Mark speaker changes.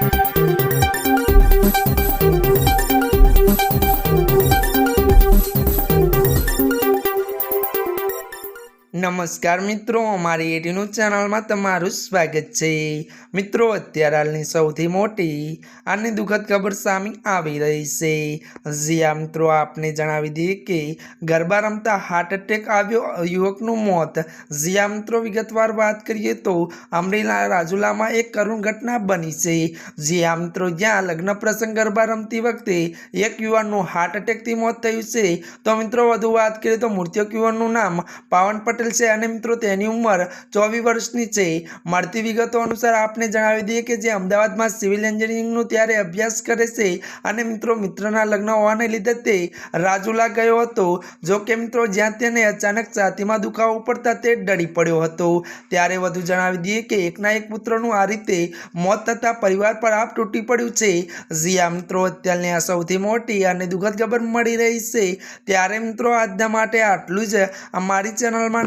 Speaker 1: Thank you. નમસ્કાર મિત્રો, અમારી એટીનું ચેનલમાં તમારું સ્વાગત છે. મિત્રો, અત્યારે હાલની સૌથી મોટી અને દુઃખદ ખબર સામે આવી રહી છે. જ્યાં મિત્રો, આપને જણાવી દઈએ કે ગરબા રમતા હાર્ટ એટેક આવ્યો, યુવકનું મોત. જ્યાં મિત્રો, વિગતવાર વાત કરીએ તો અમરેલા રાજુલામાં એક કરુણ ઘટના બની છે. જ્યાં મિત્રો, જ્યાં લગ્ન પ્રસંગ ગરબા રમતી વખતે એક યુવાનનું હાર્ટ એટેકથી મોત થયું છે. તો મિત્રો, વધુ વાત કરીએ તો મૃતક યુવાનનું નામ પાવન પટેલ છે. અને મિત્રો, તેની ઉંમર ચોવીસ વર્ષની છે. મળતી વિગતો અનુસાર આપને જણાવી દઈએ કે જે અમદાવાદમાં સિવિલ એન્જિનિયરિંગનું ત્યારે અભ્યાસ કરે છે. અને મિત્રો, મિત્રના લગ્ન હોવાને લીધે તે રાજુલા ગયો હતો. જો કે મિત્રો, જ્યાં તેને અચાનક છાતીમાં દુખાવો પડતા તે ડરી પડ્યો હતો. ત્યારે વધુ જણાવી દઈએ કે એકના એક પુત્રનું આ રીતે મોત થતાં પરિવાર પર આપ તૂટી પડ્યું છે. જ્યાં, મિત્રો, અત્યારની આ સૌથી મોટી અને દુઃખદ ખબર મળી રહી છે. ત્યારે, મિત્રો, આજના માટે આટલું જ. અમારી ચેનલમાં